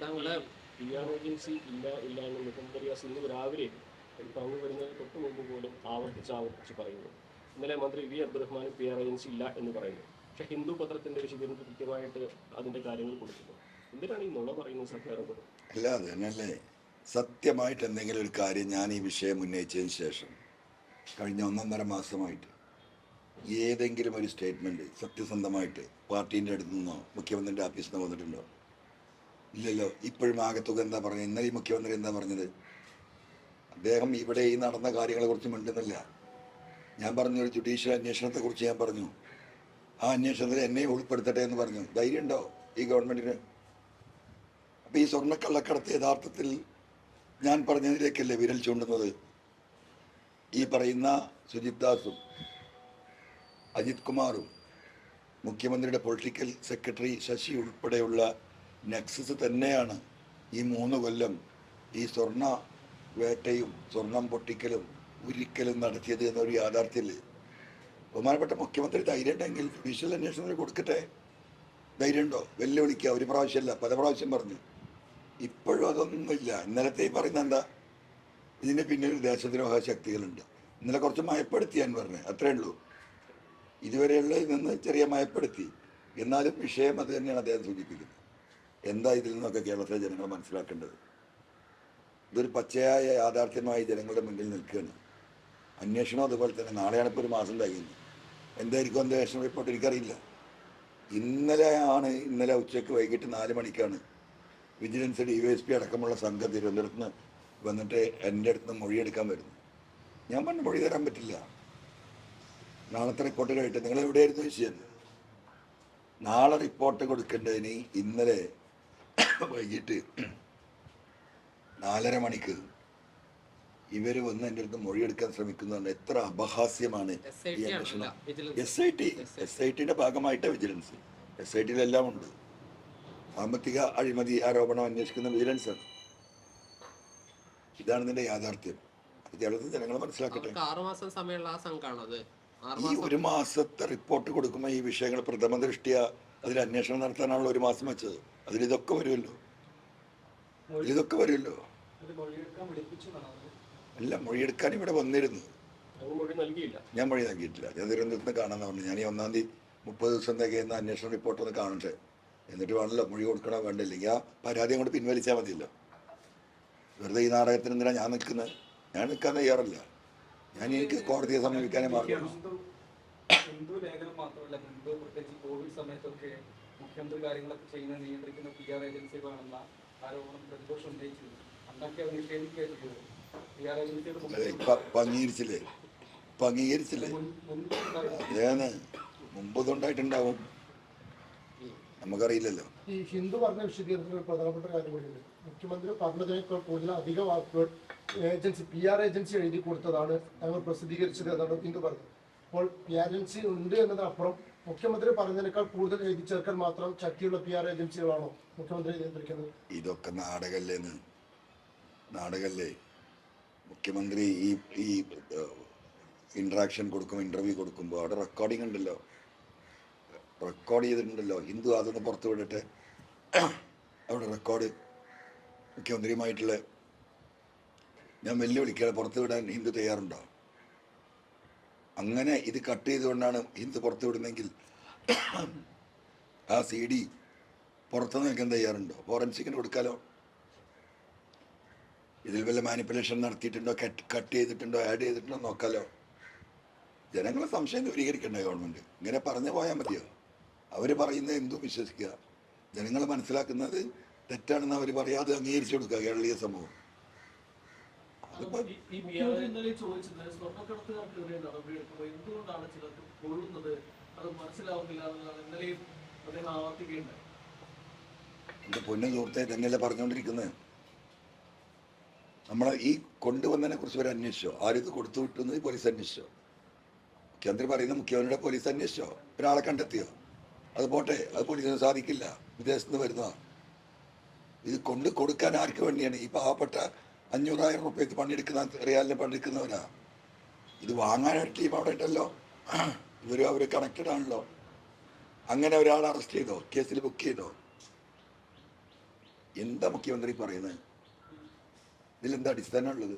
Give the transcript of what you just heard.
താങ്കളെ P R agency ഇല്ല ഇല്ല എന്ന് മുഹമ്മദ് റിയാസ് ഇന്ന് രാവിലെ പങ്കു വരുന്നതിന് തൊട്ട് മുമ്പ് പോലും ആവർത്തിച്ച് ആവർത്തിച്ച് പറയുന്നു. ഇന്നലെ മന്ത്രി V. Abdurahman P R agency ഇല്ല എന്ന് പറയുന്നു. പക്ഷേ ഹിന്ദു പത്രത്തിന്റെ വിശദീകരണത്തിൽ കൃത്യമായിട്ട് അതിന്റെ കാര്യങ്ങൾ കൊടുക്കുന്നു. എന്തിനാണ് ഈ നുണ പറയുന്നത് സർക്കാർ അല്ല അത് തന്നെയല്ലേ സത്യമായിട്ട് എന്തെങ്കിലും ഒരു കാര്യം ഞാൻ ഈ വിഷയം ഉന്നയിച്ചതിന് ശേഷം കഴിഞ്ഞ ഒന്നൊന്നര മാസമായിട്ട് ഏതെങ്കിലും ഒരു സ്റ്റേറ്റ്മെന്റ് സത്യസന്ധമായിട്ട് പാർട്ടീന്റെ അടുത്തുനിന്നോ നിന്നോ മുഖ്യമന്ത്രിന്റെ ഓഫീസിൽ നിന്ന് വന്നിട്ടുണ്ടോ? ഇല്ലല്ലോ. ഇപ്പോഴും ആകത്തുക എന്താ പറഞ്ഞത്? ഇന്നലെ മുഖ്യമന്ത്രി എന്താ പറഞ്ഞത്? അദ്ദേഹം ഇവിടെ ഈ നടന്ന കാര്യങ്ങളെ കാര്യങ്ങളെക്കുറിച്ച് മിണ്ടുന്നില്ല. ഞാൻ പറഞ്ഞ ഒരു ജുഡീഷ്യൽ അന്വേഷണത്തെക്കുറിച്ച് ഞാൻ പറഞ്ഞു. ആ അന്വേഷണത്തിൽ എന്നെ ഉൾപ്പെടുത്തട്ടെ എന്ന് പറഞ്ഞു. ധൈര്യമുണ്ടോ ഈ ഗവൺമെന്റിന്? അപ്പൊ ഈ സ്വർണക്കള്ളക്കടത്ത് യഥാർത്ഥത്തിൽ ഞാൻ പറഞ്ഞതിലേക്കല്ലേ വിരൽ ചൂണ്ടുന്നത്? ഈ പറയുന്ന സുജിത് ദാസും അജിത് കുമാറും മുഖ്യമന്ത്രിയുടെ പൊളിറ്റിക്കൽ സെക്രട്ടറി ശശി ഉൾപ്പെടെയുള്ള നെക്സസ് തന്നെയാണ്. ഈ മൂന്ന് കൊല്ലം ഈ സ്വർണ വേട്ടയും സ്വർണം പൊട്ടിക്കലും ഉരിക്കലും നടത്തിയത് എന്നൊരു യാഥാർത്ഥ്യമില്ലേ ബഹുമാനപ്പെട്ട മുഖ്യമന്ത്രി ധൈര്യം ഉണ്ടെങ്കിൽ ജുഡീഷ്യൽ അന്വേഷണത്തിന് കൊടുക്കട്ടെ. ധൈര്യമുണ്ടോ വെല്ലുവിളിക്കുക ഒരു പ്രാവശ്യമല്ല പല പ്രാവശ്യം പറഞ്ഞു. ഇപ്പോഴും അതൊന്നുമില്ല ഇന്നലത്തെ പറയുന്ന എന്താ? ഇതിന് പിന്നിൽ ദേശദ്രോഹ ശക്തികളുണ്ട്. ഇന്നലെ കുറച്ച് മയപ്പെടുത്തി ഞാൻ പറഞ്ഞു അത്രേ ഉള്ളൂ. ഇതുവരെയുള്ള നിന്ന് ചെറിയ മയപ്പെടുത്തി. എന്നാലും വിഷയം അത് തന്നെയാണ് അദ്ദേഹം സൂചിപ്പിക്കുന്നത്. എന്താ ഇതിൽ നിന്നൊക്കെ കേരളത്തിലെ ജനങ്ങൾ മനസ്സിലാക്കേണ്ടത്? ഇതൊരു പച്ചയായ യാഥാർത്ഥ്യമായി ജനങ്ങളുടെ മുന്നിൽ നിൽക്കുകയാണ്. അന്വേഷണം അതുപോലെ തന്നെ നാളെയാണ് ഇപ്പോൾ ഒരു മാസം കഴിയുന്നത് എന്തായിരിക്കും അന്വേഷണ റിപ്പോർട്ട് എനിക്കറിയില്ല. ഇന്നലെയാണ് ഇന്നലെ ഉച്ചയ്ക്ക് വൈകിട്ട് നാല് മണിക്കാണ് vigilance D Y S P അടക്കമുള്ള സംഘം തിരുവനന്തപുരത്ത് നിന്ന് വന്നിട്ട് എന്റെ അടുത്ത് നിന്ന് മൊഴിയെടുക്കാൻ വരുന്നു. ഞാൻ പറഞ്ഞു മൊഴി തരാൻ പറ്റില്ല. നാളത്തെ റിപ്പോർട്ട് കഴിയിട്ട് നിങ്ങൾ എവിടെയായിരുന്നു വിഷയം? നാളെ റിപ്പോർട്ട് കൊടുക്കേണ്ടതിന് ഇന്നലെ വൈകിട്ട് നാലര മണിക്ക് ഇവർ വന്ന് എന്റെ അടുത്ത് മൊഴിയെടുക്കാൻ ശ്രമിക്കുന്നതാണ് എത്ര അപഹാസ്യമാണ് ഈ അന്വേഷണം. S I T S I ടിയുടെ ഭാഗമായിട്ട് വിജിലൻസ് എസ് ഐ ടിയിലെല്ലാം ഉണ്ട്. സാമ്പത്തിക അഴിമതി ആരോപണം അന്വേഷിക്കുന്ന വിജിലൻസ് ആണ്. ഇതാണ് ഇതിന്റെ യാഥാർത്ഥ്യം. കേരളത്തിൽ ജനങ്ങൾ മനസ്സിലാക്കട്ടെ. ആറുമാസം സമയമുള്ള ആ ഈ ഒരു മാസത്തെ റിപ്പോർട്ട് കൊടുക്കുമ്പോൾ ഈ വിഷയങ്ങൾ പ്രഥമ ദൃഷ്ടിയ അതിൽ അന്വേഷണം നടത്താനാണല്ലോ ഒരു മാസം വെച്ചത്. അതിൽ ഇതൊക്കെ വരുമല്ലോ. ഇതൊക്കെ വരുമല്ലോ. അല്ല മൊഴിയെടുക്കാൻ ഇവിടെ വന്നിരുന്നു. ഞാൻ മൊഴി നൽകിയിട്ടില്ല. ഞാൻ തിരുവനന്തപുരത്ത് കാണാൻ പറഞ്ഞു. ഞാൻ ഈ ഒന്നാം തീയതി മുപ്പത് ദിവസം തികയുന്ന അന്വേഷണ റിപ്പോർട്ട് ഒന്ന് കാണട്ടെ. എന്നിട്ട് വേണമല്ലോ മൊഴി കൊടുക്കണോ വേണ്ടില്ലെങ്കിൽ ആ പരാതി അങ്ങോട്ട് പിൻവലിച്ചാൽ മതിയല്ലോ. വെറുതെ ഈ നാടകത്തിന് എന്തിനാണ് ഞാൻ നിൽക്കുന്നത്? ഞാൻ നിൽക്കാൻ തയ്യാറല്ല. ഞാൻ എനിക്ക് കോടതിയെ സമീപിക്കാനേ മാർഗമുള്ളൂ ഹിന്ദു ലേഖനം മാത്രമല്ല ഹിന്ദു പ്രത്യേകിച്ച് കോവിഡ് സമയത്തൊക്കെ മുഖ്യമന്ത്രി കാര്യങ്ങളൊക്കെ ചെയ്യുന്ന നിയന്ത്രിക്കുന്ന പി ആർ ഏജൻസികളാണെന്ന ആരോപണം പ്രതിപക്ഷം ഉന്നയിച്ചിരുന്നു. അന്നൊക്കെ അത് നിഷേധിക്കുകയായിരുന്നു. ചെയ്തത് പി ആർ ഏജൻസിയുടെ അംഗീകരിച്ചില്ലേ ഇപ്പൊ അംഗീകരിച്ചില്ലേ മുൻ- മുൻപ് ഉണ്ടായിരുന്ന അതേന്ന് മുമ്പ് ഇതുണ്ടായിട്ടുണ്ടാവും നമുക്കറിയില്ലല്ലോ. ഈ ഹിന്ദു പറഞ്ഞ വിശദീകരണത്തിൽ ഒരു പ്രധാനപ്പെട്ട കാര്യം കൂടിയുണ്ട്. മുഖ്യമന്ത്രി പറഞ്ഞതിനേക്കാൾ കൂടുതൽ അധിക വാക്കുകൾ ഏജൻസി പി ആർ ഏജൻസി എഴുതി കൊടുത്തതാണ് ഞങ്ങൾ പ്രസിദ്ധീകരിച്ചത് എന്നാണ് ഹിന്ദു പറഞ്ഞത് അപ്പോൾ പി ആർ ഏജൻസി ഉണ്ട് എന്നതിനപ്പുറം മുഖ്യമന്ത്രി പറഞ്ഞതിനേക്കാൾ കൂടുതൽ എഴുതി ചേർക്കാൻ മാത്രം ശക്തിയുള്ള പി ആർ ഏജൻസികളാണോ മുഖ്യമന്ത്രി നിയന്ത്രിക്കുന്നത്? ഇതൊക്കെ നാടകല്ലേന്ന്. നാടകല്ലേ. മുഖ്യമന്ത്രി ഈ ഈ ഇൻട്രാക്ഷൻ കൊടുക്കും ഇന്റർവ്യൂ കൊടുക്കുമ്പോൾ അവിടെ റെക്കോർഡിംഗ് ഉണ്ടല്ലോ. റെക്കോർഡ് ചെയ്തിട്ടുണ്ടല്ലോ. ഹിന്ദു അതൊന്ന് പുറത്തു വിടട്ടെ. അവിടെ റെക്കോർഡ് മുഖ്യമന്ത്രിയുമായിട്ടുള്ള ഞാൻ വെല്ലുവിളിക്കാതെ പുറത്തു വിടാൻ ഹിന്ദു തയ്യാറുണ്ടോ? അങ്ങനെ ഇത് കട്ട് ചെയ്തുകൊണ്ടാണ് ഹിന്ദു പുറത്തു വിടുന്നെങ്കിൽ ആ സി ഡി പുറത്തു നിൽക്കാൻ തയ്യാറുണ്ടോ? ഫോറൻസിക്കിന് കൊടുക്കാലോ? ഇതിൽ വല്ല മാനിപ്പുലേഷൻ നടത്തിയിട്ടുണ്ടോ? കട്ട് കട്ട് ചെയ്തിട്ടുണ്ടോ? ആഡ് ചെയ്തിട്ടുണ്ടോ? നോക്കാലോ. ജനങ്ങളെ സംശയം ദൂരീകരിക്കണ്ടേ ഗവൺമെന്റ് ഇങ്ങനെ പറഞ്ഞു പോയാൽ മതിയോ? അവർ പറയുന്നത് എന്തും വിശ്വസിക്കുക. ജനങ്ങൾ മനസ്സിലാക്കുന്നത് തെറ്റാണെന്ന് അവർ പറയാതെ അംഗീകരിച്ചു കൊടുക്കുക കേരളീയ സമൂഹം അതിപ്പോ ഈ- ഈ മുഖ്യമന്ത്രി ഇന്നലെ ചോദിച്ചത് സ്വർണക്കടത്തുകാർക്കെതിരെ നടപടിയെടുക്കുമ്പോൾ എന്തുകൊണ്ടാണ് ചിലർക്ക് കൊള്ളുന്നത് അത് മനസ്സിലാവുന്നില്ല എന്നതാണ് ഇന്നലെയും അദ്ദേഹം ആവർത്തിക്കേണ്ടത് എന്റെ പൊന്നു സുഹൃത്തെ തന്നെയല്ലേ പറഞ്ഞുകൊണ്ടിരിക്കുന്നത്? നമ്മളെ ഈ കൊണ്ടുവന്നതിനെ കുറിച്ച് ഒരു അന്വേഷിച്ചോ ആരിത് കൊടുത്തു വിട്ടുന്നത് പോലീസ് അന്വേഷിച്ചോ മുഖ്യമന്ത്രി പറയുന്ന മുഖ്യമന്ത്രിയുടെ പോലീസ് അന്വേഷിച്ചോ ഒരാളെ കണ്ടെത്തിയോ? അത് പോട്ടെ അത് പോലീസിന് സാധിക്കില്ല. വിദേശത്ത് നിന്ന് വരുന്നതാണ് ഇത് കൊണ്ട് കൊടുക്കാൻ ആർക്ക് വേണ്ടിയാണ് ഈ പാവപ്പെട്ട അഞ്ഞൂറായിരം റുപ്യക്ക് പണിയെടുക്കുന്ന റിയാലിന് പണിയെടുക്കുന്നവരാ. ഇത് വാങ്ങാനായിട്ട് ടീം അവിടെ ഉണ്ടല്ലോ. ഇവരും അവർ കണക്റ്റഡ് ആണല്ലോ അങ്ങനെ ഒരാൾ അറസ്റ്റ് ചെയ്തോ? കേസിൽ ബുക്ക് ചെയ്തോ? എന്താ മുഖ്യമന്ത്രി പറയുന്നത്? ഇതിലെന്താ അടിസ്ഥാനമുള്ളത്